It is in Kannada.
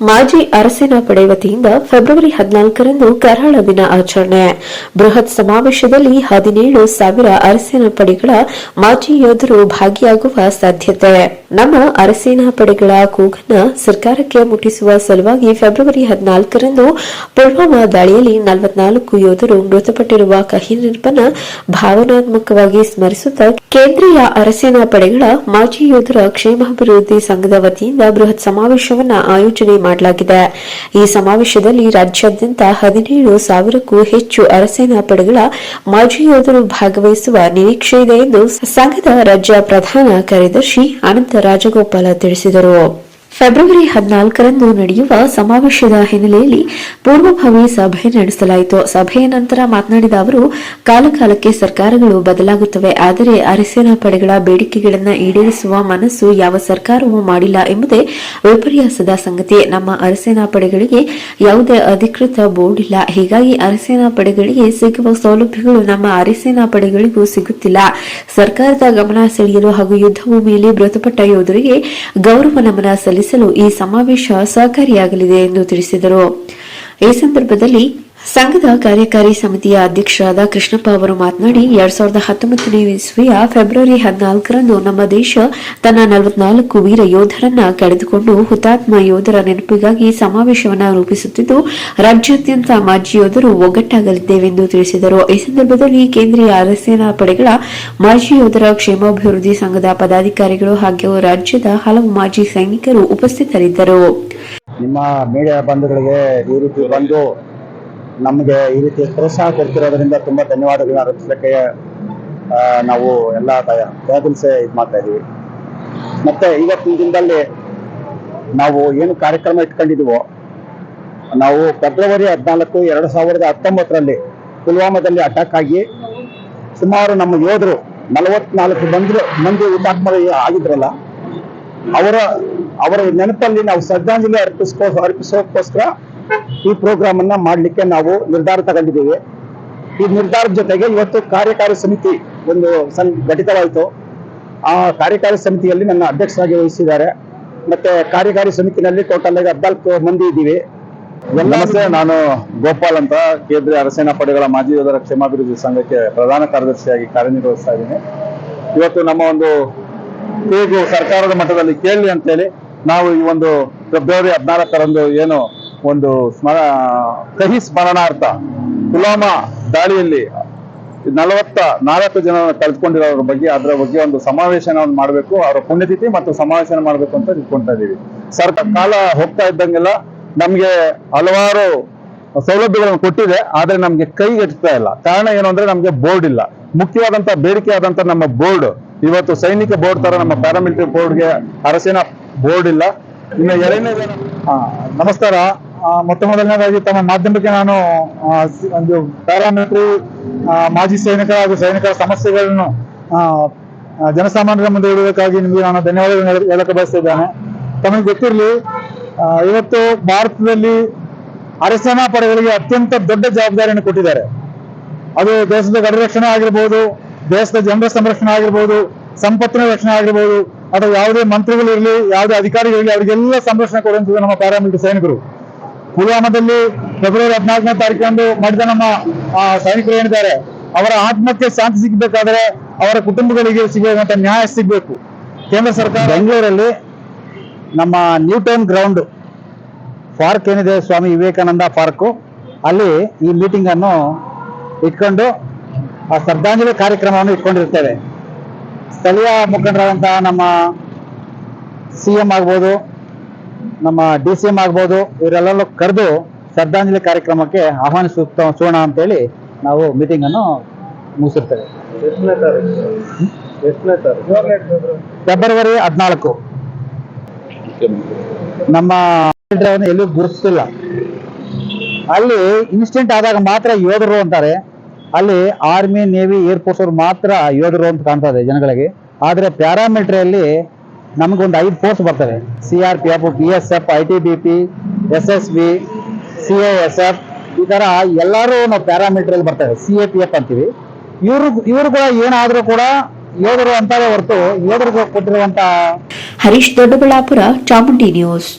ಮಾಜಿ ಅರಸೇನಾ ಪಡೆ ವತಿಯಿಂದ ಫೆಬ್ರವರಿ ಹದಿನಾಲ್ಕರಂದು ಕರಾಳ ದಿನ ಆಚರಣೆ. ಬೃಹತ್ ಸಮಾವೇಶದಲ್ಲಿ ಹದಿನೇಳು ಸಾವಿರ ಅರಸೇನಾ ಪಡೆಗಳ ಮಾಜಿ ಯೋಧರು ಭಾಗಿಯಾಗುವ ಸಾಧ್ಯತೆ. ನಮ್ಮ ಅರಸೇನಾ ಪಡೆಗಳ ಕೂಗನ್ನ ಸರ್ಕಾರಕ್ಕೆ ಮುಟ್ಟಿಸುವ ಸಲುವಾಗಿ ಫೆಬ್ರವರಿ ಹದಿನಾಲ್ಕರಂದು ಪುಲ್ವಾಮಾ ದಾಳಿಯಲ್ಲಿ ನಲವತ್ನಾಲ್ಕು ಯೋಧರು ಮೃತಪಟ್ಟಿರುವ ಕಹಿ ನಿರ್ಪನ್ನ ಭಾವನಾತ್ಮಕವಾಗಿ ಸ್ಮರಿಸುತ್ತಾ ಕೇಂದ್ರೀಯ ಅರಸೇನಾ ಪಡೆಗಳ ಮಾಜಿ ಯೋಧರ ಕ್ಷೇಮಾಭಿವೃದ್ಧಿ ಸಂಘದ ವತಿಯಿಂದ ಬೃಹತ್ ಸಮಾವೇಶವನ್ನು ಆಯೋಜನೆ ಮಾಡಲಾಗಿದೆ. ಈ ಸಮಾವೇಶದಲ್ಲಿ ರಾಜ್ಯಾದ್ಯಂತ ಹದಿನೇಳು ಸಾವಿರಕ್ಕೂ ಹೆಚ್ಚು ಅರಸೇನಾ ಪಡೆಗಳ ಮಾಜಿ ಯೋಧರು ಭಾಗವಹಿಸುವ ನಿರೀಕ್ಷೆ ಇದೆ ಎಂದು ಸಂಘದ ರಾಜ್ಯ ಪ್ರಧಾನ ಕಾರ್ಯದರ್ಶಿ ಅನಂತ ರಾಜಗೋಪಾಲ ತಿಳಿಸಿದರು. ಫೆಬ್ರವರಿ ಹದಿನಾಲ್ಕರಂದು ನಡೆಯುವ ಸಮಾವೇಶದ ಹಿನ್ನೆಲೆಯಲ್ಲಿ ಪೂರ್ವಭಾವಿ ಸಭೆ ನಡೆಸಲಾಯಿತು. ಸಭೆಯ ನಂತರ ಮಾತನಾಡಿದ ಅವರು, ಕಾಲಕಾಲಕ್ಕೆ ಸರ್ಕಾರಗಳು ಬದಲಾಗುತ್ತವೆ, ಆದರೆ ಅರಸೇನಾ ಪಡೆಗಳ ಬೇಡಿಕೆಗಳನ್ನು ಈಡೇರಿಸುವ ಮನಸ್ಸು ಯಾವ ಸರ್ಕಾರವೂ ಮಾಡಿಲ್ಲ ಎಂಬುದೇ ವಿಪರ್ಯಾಸದ ಸಂಗತಿ. ನಮ್ಮ ಅರಸೇನಾ ಪಡೆಗಳಿಗೆ ಯಾವುದೇ ಅಧಿಕೃತ ಬೋರ್ಡ್ ಇಲ್ಲ. ಹೀಗಾಗಿ ಅರಸೇನಾ ಪಡೆಗಳಿಗೆ ಸಿಗುವ ಸೌಲಭ್ಯಗಳು ನಮ್ಮ ಅರಸೇನಾ ಪಡೆಗಳಿಗೂ ಸಿಗುತ್ತಿಲ್ಲ. ಸರ್ಕಾರದ ಗಮನ ಸೆಳೆಯಲು ಹಾಗೂ ಯುದ್ಧ ಭೂಮಿಯಲ್ಲಿ ಮೃತಪಟ್ಟ ಯೋಧರಿಗೆ ಗೌರವ ನಮನ ಈ ಸಮಾವೇಶ ಸಹಕಾರಿಯಾಗಲಿದೆ ಎಂದು ತಿಳಿಸಿದರು. ಈ ಸಂದರ್ಭದಲ್ಲಿ ಸಂಘದ ಕಾರ್ಯಕಾರಿ ಸಮಿತಿಯ ಅಧ್ಯಕ್ಷರಾದ ಕೃಷ್ಣಪ್ಪ ಅವರು ಮಾತನಾಡಿ, ಎರಡ್ ಸಾವಿರದ ಹತ್ತೊಂಬತ್ತನೇ ಇಸ್ವಿಯ ಫೆಬ್ರವರಿ ಹದಿನಾಲ್ಕರಂದು ನಮ್ಮ ದೇಶ ತನ್ನ ನಲವತ್ನಾಲ್ಕು ವೀರ ಯೋಧರನ್ನ ಕಳೆದುಕೊಂಡು ಹುತಾತ್ಮ ಯೋಧರ ನೆನಪಿಗಾಗಿ ಸಮಾವೇಶವನ್ನು ರೂಪಿಸುತ್ತಿದ್ದು, ರಾಜ್ಯಾದ್ಯಂತ ಮಾಜಿ ಯೋಧರು ಒಗ್ಗಟ್ಟಾಗಲಿದ್ದೇವೆಂದು ತಿಳಿಸಿದರು. ಈ ಸಂದರ್ಭದಲ್ಲಿ ಕೇಂದ್ರೀಯ ಅರಸೇನಾ ಪಡೆಗಳ ಮಾಜಿ ಯೋಧರ ಕ್ಷೇಮಾಭಿವೃದ್ಧಿ ಸಂಘದ ಪದಾಧಿಕಾರಿಗಳು ಹಾಗೂ ರಾಜ್ಯದ ಹಲವು ಮಾಜಿ ಸೈನಿಕರು ಉಪಸ್ಥಿತರಿದ್ದರು. ನಿಮ್ಮ ಮೀಡಿಯಾ ಈ ರೀತಿ ಬಂದು ನಮಗೆ ಈ ರೀತಿ ಪ್ರೋತ್ಸಾಹ ಕೊಡ್ತಿರೋದ್ರಿಂದ ತುಂಬ ಧನ್ಯವಾದಗಳನ್ನ ಅರ್ಪಿಸಲಿಕ್ಕೆ ನಾವು ಎಲ್ಲ ತಯಾರಿಸೆ ಇದು ಮಾಡ್ತಾ ಇದೀವಿ. ಮತ್ತೆ ಇವತ್ತಿನ ದಿನದಲ್ಲಿ ನಾವು ಏನು ಕಾರ್ಯಕ್ರಮ ಇಟ್ಕೊಂಡಿದೀವೋ, ನಾವು ಫೆಬ್ರವರಿ ಹದಿನಾಲ್ಕು ಎರಡು ಸಾವಿರದ ಹತ್ತೊಂಬತ್ತರಲ್ಲಿ ಪುಲ್ವಾಮಾದಲ್ಲಿ ಅಟ್ಯಾಕ್ ಆಗಿ ಸುಮಾರು ನಮ್ಮ ಯೋಧರು ನಲವತ್ನಾಲ್ಕು ಮಂದಿ ಮಂದಿ ಹುತಾತ್ಮ ಆಗಿದ್ರಲ್ಲ, ಅವರ ಅವರ ನೆನಪಲ್ಲಿ ನಾವು ಶ್ರದ್ಧಾಂಜಲಿ ಅರ್ಪಿಸ್ಕೋ ಅರ್ಪಿಸೋಕ್ಕೋಸ್ಕರ ಈ ಪ್ರೋಗ್ರಾಮ್ ಅನ್ನ ಮಾಡಲಿಕ್ಕೆ ನಾವು ನಿರ್ಧಾರ ತಗೊಂಡಿದ್ದೀವಿ. ಈ ನಿರ್ಧಾರದ ಜೊತೆಗೆ ಇವತ್ತು ಕಾರ್ಯಕಾರಿ ಸಮಿತಿ ಒಂದು ಸಂ ಘಟಿತವಾಯಿತು. ಆ ಕಾರ್ಯಕಾರಿ ಸಮಿತಿಯಲ್ಲಿ ನನ್ನ ಅಧ್ಯಕ್ಷರಾಗಿ ವಹಿಸಿದ್ದಾರೆ. ಮತ್ತೆ ಕಾರ್ಯಕಾರಿ ಸಮಿತಿನಲ್ಲಿ ಟೋಟಲ್ ಆಗಿ ಹದಿನಾಲ್ಕು ಮಂದಿ ಇದ್ದೀವಿ. ನಮಸ್ತೆ ನಾನು ಗೋಪಾಲ್ ಅಂತ. ಕೇಂದ್ರೀಯ ಅರಸೇನಾ ಪಡೆಗಳ ಮಾಜಿ ಯೋಧರ ಕ್ಷೇಮಾಭಿವೃದ್ಧಿ ಸಂಘಕ್ಕೆ ಪ್ರಧಾನ ಕಾರ್ಯದರ್ಶಿಯಾಗಿ ಕಾರ್ಯನಿರ್ವಹಿಸ್ತಾ ಇದ್ದೀನಿ. ಇವತ್ತು ನಮ್ಮ ಒಂದು ಕೂಗು ಸರ್ಕಾರದ ಮಟ್ಟದಲ್ಲಿ ಕೇಳಿ ಅಂತೇಳಿ ನಾವು ಈ ಒಂದು ಫೆಬ್ರವರಿ ಹದಿನಾಲ್ಕರಂದು ಏನು ಒಂದು ಸ್ಮರ ಕಹಿ ಸ್ಮರಣಾರ್ಥ ಪುಲಾಮ ದಾಳಿಯಲ್ಲಿ ನಲವತ್ತ ನಾಲ್ಕು ಜನ ಕಳೆದುಕೊಂಡಿರೋ ಬಗ್ಗೆ, ಅದರ ಬಗ್ಗೆ ಒಂದು ಸಮಾವೇಶನ ಮಾಡಬೇಕು. ಅವರ ಪುಣ್ಯತಿಥಿ ಮತ್ತು ಸಮಾವೇಶನ ಮಾಡಬೇಕು ಅಂತ ತಿಳ್ಕೊಂತಾ ಇದೀವಿ. ಸರ್ಕಾರ ಕಾಲ ಹೋಗ್ತಾ ಇದ್ದಂಗೆಲ್ಲ ನಮ್ಗೆ ಹಲವಾರು ಸೌಲಭ್ಯಗಳನ್ನು ಕೊಟ್ಟಿದೆ, ಆದ್ರೆ ನಮ್ಗೆ ಕೈಗೆಟ್ತಾ ಇಲ್ಲ. ಕಾರಣ ಏನು ಅಂದ್ರೆ ನಮ್ಗೆ ಬೋರ್ಡ್ ಇಲ್ಲ. ಮುಖ್ಯವಾದಂತ ಬೇಡಿಕೆ ಆದಂತ ನಮ್ಮ ಬೋರ್ಡ್. ಇವತ್ತು ಸೈನಿಕ ಬೋರ್ಡ್ ತರ ನಮ್ಮ ಪ್ಯಾರಾಮಿಲಿಟರಿ ಬೋರ್ಡ್ಗೆ ಅರಸೇನಾ ಬೋರ್ಡ್ ಇಲ್ಲ. ಇನ್ನು ಎರಡನೇ ನಮಸ್ಕಾರ. ಮೊತ್ತ ಮೊದಲನೇದಾಗಿ ತಮ್ಮ ಮಾಧ್ಯಮಕ್ಕೆ ನಾನು ಒಂದು ಪ್ಯಾರಾಮಿಲಿಟರಿ ಮಾಜಿ ಸೈನಿಕರ ಹಾಗೂ ಸೈನಿಕರ ಸಮಸ್ಯೆಗಳನ್ನು ಜನಸಾಮಾನ್ಯರ ಮುಂದೆ ಇಡಬೇಕಾಗಿ ನಿಮಗೆ ನಾನು ಧನ್ಯವಾದಗಳನ್ನು ಹೇಳ- ಹೇಳಕ್ಕೆ ಬಯಸ್ತಿದ್ದೇನೆ ತಮಗೆ ಗೊತ್ತಿರಲಿ ಇವತ್ತು ಭಾರತದಲ್ಲಿ ಅರೆಸೇನಾ ಪಡೆಗಳಿಗೆ ಅತ್ಯಂತ ದೊಡ್ಡ ಜವಾಬ್ದಾರಿಯನ್ನು ಕೊಟ್ಟಿದ್ದಾರೆ. ಅದು ದೇಶದ ಗಡಿ ರಕ್ಷಣೆ ಆಗಿರ್ಬೋದು, ದೇಶದ ಜನರ ಸಂರಕ್ಷಣೆ ಆಗಿರ್ಬೋದು, ಸಂಪತ್ತಿನ ರಕ್ಷಣೆ ಆಗಿರ್ಬೋದು, ಅಥವಾ ಯಾವುದೇ ಮಂತ್ರಿಗಳಿರಲಿ ಯಾವುದೇ ಅಧಿಕಾರಿಗಳಿರಲಿ ಅವರಿಗೆಲ್ಲ ಸಂರಕ್ಷಣೆ ಕೊಡುವಂಥದ್ದು ನಮ್ಮ ಪ್ಯಾರಾಮಿಲಿಟರಿ ಸೈನಿಕರು. ಪುಲ್ವಾಮಾದಲ್ಲಿ ಫೆಬ್ರವರಿ ಹದಿನಾಲ್ಕನೇ ತಾರೀಕಂದು ಮಾಡಿದ ನಮ್ಮ ಸೈನಿಕರು ಏನಿದ್ದಾರೆ ಅವರ ಆತ್ಮಕ್ಕೆ ಶಾಂತಿ ಸಿಗಬೇಕಾದ್ರೆ ಅವರ ಕುಟುಂಬಗಳಿಗೆ ಸಿಗುವಂತ ನ್ಯಾಯ ಸಿಗಬೇಕು. ಕೇಂದ್ರ ಸರ್ಕಾರ ಬೆಂಗಳೂರಲ್ಲಿ ನಮ್ಮ ನ್ಯೂ ಟೌನ್ ಗ್ರೌಂಡ್ ಪಾರ್ಕ್ ಏನಿದೆ ಸ್ವಾಮಿ ವಿವೇಕಾನಂದ ಪಾರ್ಕು ಅಲ್ಲಿ ಈ ಮೀಟಿಂಗ್ ಅನ್ನು ಇಟ್ಕೊಂಡು ಆ ಶ್ರದ್ಧಾಂಜಲಿ ಕಾರ್ಯಕ್ರಮವನ್ನು ಇಟ್ಕೊಂಡಿರ್ತೇವೆ. ಸ್ಥಳೀಯ ಮುಖಂಡರಾದಂತಹ ನಮ್ಮ ಸಿ ಎಂ ಆಗ್ಬೋದು ನಮ್ಮ ಡಿ ಸಿ ಎಂ ಆಗ್ಬೋದು ಇವರೆಲ್ಲ ಕರೆದು ಶ್ರದ್ಧಾಂಜಲಿ ಕಾರ್ಯಕ್ರಮಕ್ಕೆ ಆಹ್ವಾನಿಸುತ್ತ ಸೋಣ ಅಂತೇಳಿ ನಾವು ಮೀಟಿಂಗ್ ಅನ್ನು ಮುಗಿಸಿರ್ತೇವೆ. ಫೆಬ್ರವರಿ ಹದಿನಾಲ್ಕು. ನಮ್ಮ ಎಲ್ಲೂ ಗುರುತಿಸಿಲ್ಲ ಅಲ್ಲಿ ಇನ್ಸಿಡೆಂಟ್ ಆದಾಗ ಮಾತ್ರ ಯೋಧರು ಅಂತಾರೆ. ಅಲ್ಲಿ ಆರ್ಮಿ ನೇವಿ ಏರ್ಫೋರ್ಸ್ ಅವ್ರು ಮಾತ್ರ ಯೋಧರು ಅಂತ ಕಾಣ್ತಾ ಇದೆ ಜನಗಳಿಗೆ. ಆದ್ರೆ ಪ್ಯಾರಾಮಿಲಿಟರಿಯಲ್ಲಿ ನಮಗೊಂದು ಐದು ಪೋಸ್ಟ್ ಬರ್ತವೆ. C R P F B S F I T B P S S B C S F ಈ ತರ ಎಲ್ಲರೂ ನಾವು ಪ್ಯಾರಾಮೀಟರ್ ಬರ್ತವೆ. ಸಿ ಎ ಪಿ ಎಫ್ ಅಂತೀವಿ. ಇವರು ಇವರು ಕೂಡ ಏನಾದ್ರೂ ಕೂಡ ಯೋಧರು ಅಂತಾರೆ ಹೊರತು ಯೋಧರು ಕೊಟ್ಟಿರುವಂತ ಹರೀಶ್ ದೊಡ್ಡಬಳ್ಳಾಪುರ, ಚಾಮುಂಡಿ ನ್ಯೂಸ್